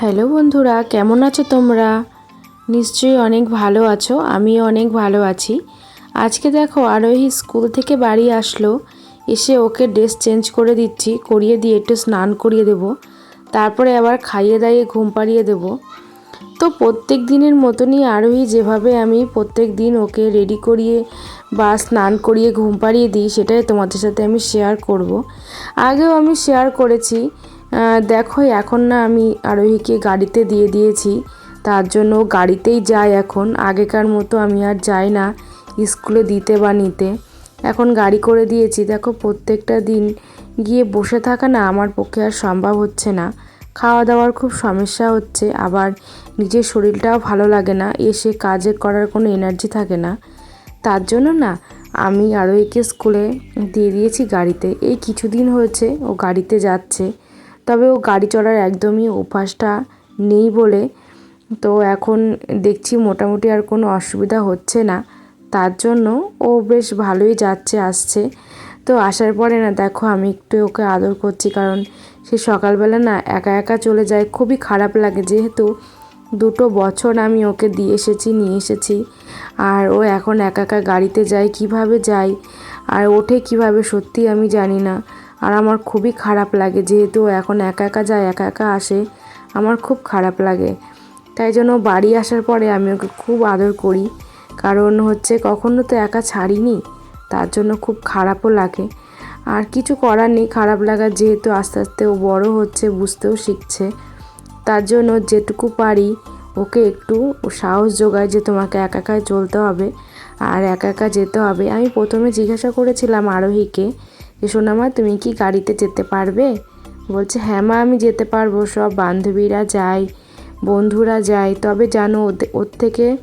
Hello বন্ধুরা, কেমন আছো তোমরা? নিশ্চয়ই অনেক ভালো আছো, আমিও অনেক ভালো আছি। আজকে দেখো, আরোহী স্কুল থেকে বাড়ি আসলো। এসে ওকে ড্রেস চেঞ্জ করে দিচ্ছি, করিয়ে দিয়ে একটু স্নান করিয়ে দেব। তারপরে আবার খাইয়ে দাইয়ে ঘুম পাড়িয়ে দেব। তো প্রত্যেক দিনের মতনই আরোহী যেভাবে আমি প্রত্যেক দিন ওকে রেডি করিয়ে বা স্নান করিয়ে ঘুম পাড়িয়ে দিই, সেটাই তোমাদের সাথে আমি শেয়ার করব। আগেও আমি শেয়ার করেছি দেখো, এখন না আমি আরোহীকে গাড়িতে দিয়ে দিয়েছি। তার জন্য গাড়িতেই যায় এখন। আগেকার মতো আমি আর যাই না স্কুলে দিতে বা নিতে। এখন গাড়ি করে দিয়েছি। দেখো, প্রত্যেকটা দিন গিয়ে বসে থাকা না আমার পক্ষে আর সম্ভব হচ্ছে না। খাওয়া দাওয়ার খুব সমস্যা হচ্ছে। আবার নিজের শরীরটাও ভালো লাগে না। এসে কাজে করার কোনো এনার্জি থাকে না। তার জন্য না আমি আরও একে স্কুলে দিয়ে দিয়েছি গাড়িতে। এই কিছুদিন হয়েছে ও গাড়িতে যাচ্ছে। তবে ও গাড়ি চড়ার একদমই অভ্যাসটা নেই বলে। তো এখন দেখছি মোটামুটি আর কোনো অসুবিধা হচ্ছে না। তার জন্য ও বেশ ভালোই যাচ্ছে, আসছে। তো আসার পরে না, দেখো আমি একটু ওকে আদর করছি কারণ সে সকালবেলা না একা একা চলে যায়। খুবই খারাপ লাগে যেহেতু দুটো বছর আমি ওকে দিয়ে এসেছি, নিয়ে এসেছি। আর ও এখন একা একা গাড়িতে যায়, কীভাবে যায়? আর ওঠে কীভাবে সত্যি আমি জানি না। আর আমার খুবই খারাপ লাগে, যেহেতু এখন একা একা যায়, একা একা আসে, আমার খুব খারাপ লাগে। তাই জন্য বাড়ি আসার পরে আমি ওকে খুব আদর করি। কারণ হচ্ছে কখনো তো একা ছাড়িনি, তার জন্য খুব খারাপও লাগে। আর কিছু করার নেই, খারাপ লাগা যেহেতু আস্তে আস্তে ও বড় হচ্ছে, বুঝতেও শিখছে। তার জন্য যেটুকু পারি, ওকে একটু সাহস যোগায় যে তোমাকে একা একাই চলতে হবে। আর একা একা যেতে হবে। আমি প্রথমে জিজ্ঞাসা করেছিলাম আরোহীকে সোনামা তুমি কি গাড়িতে যেতে পারবে? বলছে হ্যাঁ মা, আমি যেতে পারব। সব বান্ধবীরা যায়, বন্ধুরা যায়। তবে জানো ওর থেকে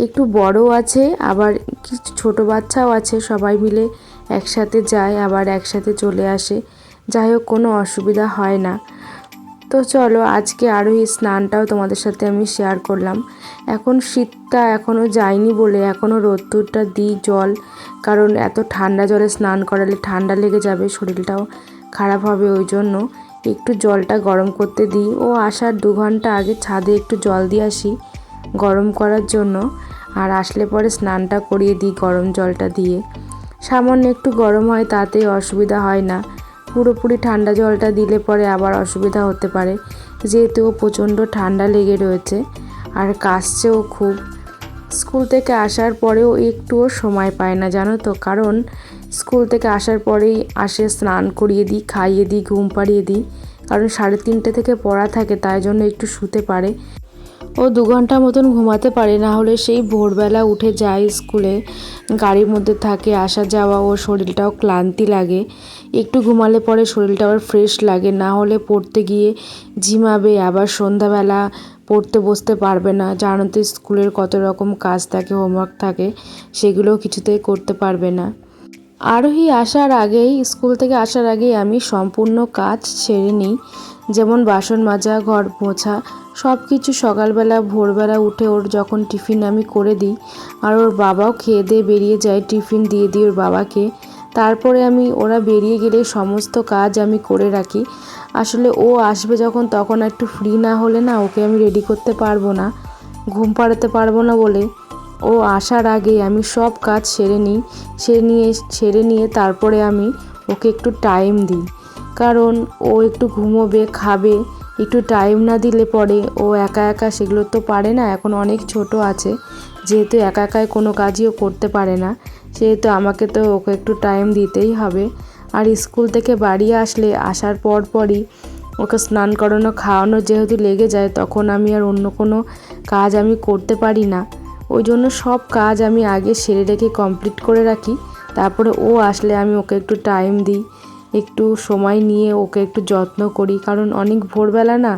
একটু বড় আছে, আবার কিছু ছোটো বাচ্চাও আছে, সবাই মিলে একসাথে যায়, আবার একসাথে চলে আসে। যাই হোক, কোনো অসুবিধা হয় না। তো চলো, আজকে আরও এই স্নানটাও তোমাদের সাথে আমি শেয়ার করলাম। এখন শীতটা এখনও যায়নি বলে এখনও রোদ্দুরটা দিই জল, কারণ এত ঠান্ডা জলে স্নান করালে ঠান্ডা লেগে যাবে, শরীরটাও খারাপ হবে ওই জন্য। একটু জলটা গরম করতে দিই। ও আসার দু ঘণ্টা আগে ছাদে একটু জল দিয়ে আসি, গরম করার জন্য। আর আসলে পরে স্নানটা করিয়ে দিই গরম জলটা দিয়ে। সামান্য একটু গরম হয় তাতে অসুবিধা হয় না। পুরোপুরি ঠান্ডা জলটা দিলে পরে আবার অসুবিধা হতে পারে। যেহেতু ও প্রচণ্ড ঠান্ডা লেগে রয়েছে আর কাশছেও খুব। স্কুল থেকে আসার পরেও একটুও সময় পায় না, জানো তো? কারণ স্কুল থেকে আসার পরেই আসে, স্নান করিয়ে দিই, খাইয়ে দিই, ঘুম পাড়িয়ে দিই। কারণ সাড়ে তিনটে থেকে পড়া থাকে, তাই জন্য একটু শুতে পারে। ও দু ঘণ্টা মতন ঘুমাতে পারে, না হলে সেই ভোরবেলা উঠে যায় স্কুলে। গাড়ির মধ্যে থাকে আসা যাওয়া ও শরীরটাও ক্লান্তি লাগে। একটু ঘুমালে পরে শরীরটা আবার ফ্রেশ লাগে, না হলে পড়তে গিয়ে ঝিমাবে, আবার সন্ধ্যাবেলা পড়তে বসতে পারবে না। জানো তো স্কুলের কত রকম কাজ থাকে হোমওয়ার্ক থাকে সেগুলো কিছুতেই করতে পারবে না। আরোহী আসার আগেই, স্কুল থেকে আসার আগেই আমি সম্পূর্ণ কাজ ছেড়ে নিই। যেমন বাসন মাজা, ঘর মোছা সব কিছু সকালবেলা, ভোরবেলা উঠে ওর যখন টিফিন আমি করে দিই, আর ওর বাবাও খেয়ে দিয়ে বেরিয়ে যায়, টিফিন দিয়ে দিই ওর বাবাকে। তারপরে আমি, ওরা বেরিয়ে গেলে সমস্ত কাজ আমি করে রাখি। আসলে ও আসবে যখন তখন একটু ফ্রি না হলে না ওকে আমি রেডি করতে পারব না, ঘুম পাড়াতে পারব না বলে। ও আসার আগে আমি সব কাজ সেরে নিই, সেরে নিয়ে সেরে নিয়ে তারপরে আমি ওকে একটু টাইম দিই। কারণ ও একটু ঘুমোবে, খাবে, একটু টাইম না দিলে পরে ও একা একা সেগুলো তো পারে না, এখন অনেক ছোট আছে, যেহেতু একা একাই কোনো কাজইও করতে পারে না, সেহেতু আমাকে তো ওকে একটু টাইম দিতেই হবে। আর স্কুল থেকে বাড়ি আসলে, আসার পর পরই ওকে স্নান করানো, খাওয়ানো যেহেতু লেগে যায়, তখন আমি আর অন্য কোনো কাজ আমি করতে পারি না। ওই জন্য সব কাজ আমি আগে সেরে রেখে কমপ্লিট করে রাখি, তারপরে ও আসলে আমি ওকে একটু টাইম দিই। একটু সময় নিয়ে ওকে একটু যত্ন করি। কারণ অনেক ভোরবেলা না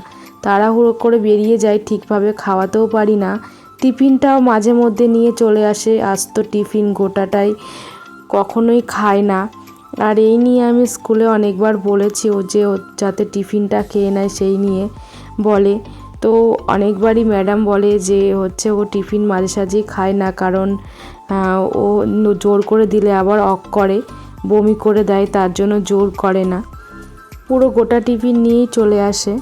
তাড়াহুড়ো করে বেরিয়ে যায় ঠিকভাবে খাওয়াতেও পারি না। টিফিনটাও মাঝে মধ্যে নিয়ে চলে আসে। আজ তো টিফিন গোটাটাই কখনোই খায় না। আর এই নিয়ে আমি স্কুলে অনেকবার বলেছি ও যে যাতে টিফিনটা খেয়ে নেয় সেই নিয়ে বলে। তো অনেকবারই ম্যাডাম বলে যে হচ্ছে ও টিফিন মাঝে সাঝেই খায় না, কারণ ও জোর করে দিলে আবার অক করে। বমি করে দেয় তার জন্য জোর করে না। পুরো গোটা টিফিন নিয়েই চলে আসে।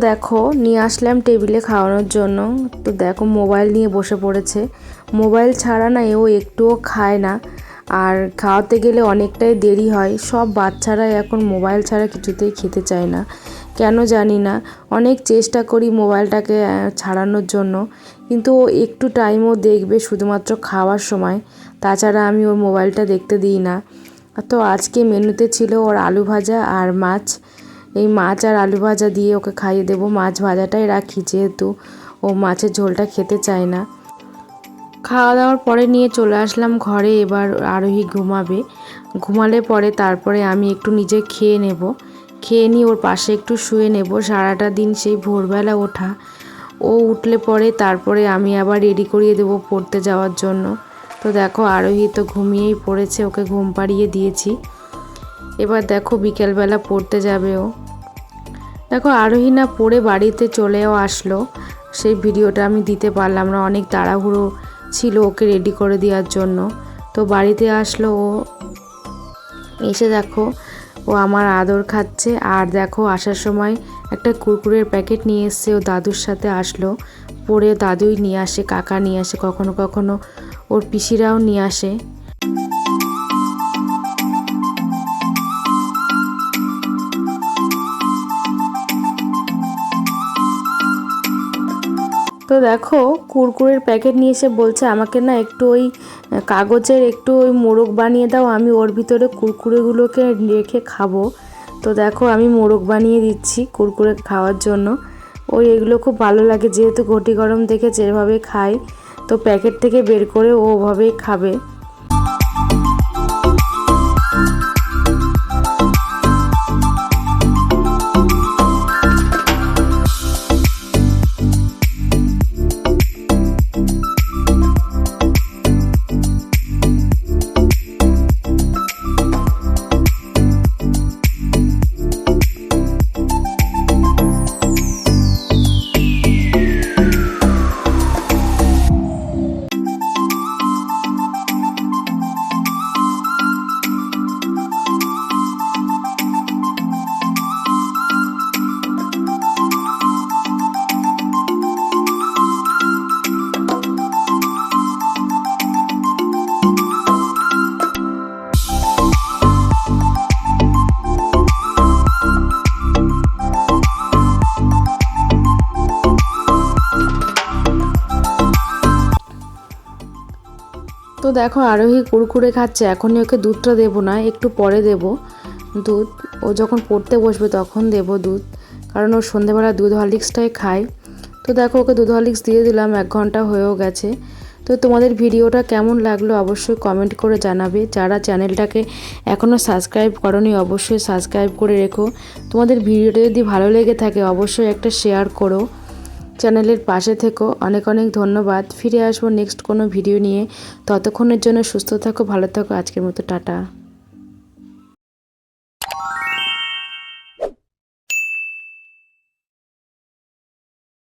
দেখো, নিয়ে আসলাম টেবিলে খাওয়ানোর জন্য। তো দেখো, মোবাইল নিয়ে বসে পড়েছে। মোবাইল ছাড়া না ও একটুও খায় না। আর খাওয়াতে গেলে অনেকটাই দেরি হয়। সব বাচ্চারাই এখন মোবাইল ছাড়া কিছুতেই খেতে চায় না। কেন জানি না। অনেক চেষ্টা করি মোবাইলটাকে ছাড়ানোর জন্য। কিন্তু ও একটু টাইমও দেখবে শুধুমাত্র খাওয়ার সময়। তাছাড়া আমি ওর মোবাইলটা দেখতে দিই না। তো আজকে মেনুতে ছিল ওর আলু ভাজা আর মাছ। এই মাছ আর আলু ভাজা দিয়ে ওকে খাইয়ে দেবো। মাছ ভাজাটাই রাখি যেহেতু ও মাছের ঝোলটা খেতে চায় না। খাওয়া দাওয়ার পরে নিয়ে চলে আসলাম ঘরে, এবার আরোহী ঘুমাবে। ঘুমালে পরে তারপরে আমি একটু নিজে খেয়ে নেব। খেয়ে নিয়ে ওর পাশে একটু শুয়ে নেব। সারাটা দিন সেই ভোরবেলা ওঠা। ও উঠলে পরে তারপরে আমি আবার রেডি করিয়ে দেবো পড়তে যাওয়ার জন্য। তো দেখো আরোহী তো ঘুমিয়েই পড়েছে, ওকে ঘুম পাড়িয়ে দিয়েছি। এবার দেখো বিকেলবেলা পড়তে যাবে ও। দেখো আরোহী না পড়ে বাড়িতে চলেও আসলো। সেই ভিডিওটা আমি দিতে পারলাম না, অনেক তাড়াহুড়ো ছিল ওকে রেডি করে দেওয়ার জন্য। তো বাড়িতে আসলো ও। এসে দেখো, ও আমার আদর খাচ্ছে। আর দেখো, আসার সময় একটা কুরকুরের প্যাকেট নিয়ে এসছে, ও দাদুর সাথে আসলো। পরে দাদুই নিয়ে আসে, কাকা নিয়ে আসে, কখনো কখনো ওর পিসিরাও নিয়ে আসে। তো দেখো, কুরকুরের প্যাকেট নিয়ে এসে বলছে আমাকে না একটু ওই কাগজের একটু ওই মোরগ বানিয়ে দাও, আমি ওর ভিতরে কুরকুরেগুলোকে রেখে খাব। তো দেখো, আমি মোরগ বানিয়ে দিচ্ছি কুরকুরে খাওয়ার জন্য। ওই এগুলো খুব ভালো লাগে, যেহেতু ঘটি গরম দেখে যেভাবে খাই, তো প্যাকেট থেকে বের করে ওভাবেই খাবে। দেখো আরোহী কুরকুরে খাচ্ছে, এখনই ওকে দুধটা দেবো না, একটু পরে দেব দুধ। ও যখন পড়তে বসবে তখন দেব দুধ, কারণ ও সন্ধেবেলা দুধ হরলিক্সটাই খায়। তো দেখো ওকে দুধ হরলিক্স দিয়ে দিলাম, এক ঘণ্টা হয়েও গেছে। তো তোমাদের ভিডিওটা কেমন লাগল অবশ্যই কমেন্ট করে জানাবে। যারা চ্যানেলটাকে এখনও সাবস্ক্রাইব করনি, অবশ্যই সাবস্ক্রাইব করে রেখো। তোমাদের ভিডিওটা যদি ভালো লেগে থাকে, অবশ্যই একটা শেয়ার করো। চ্যানেলের পাশে থেকো। অনেক অনেক ধন্যবাদ। ফিরে আসব নেক্সট কোনো ভিডিও নিয়ে। ততক্ষণের জন্য সুস্থ থাকো, ভালো থাকো। আজকের মতো টাটা।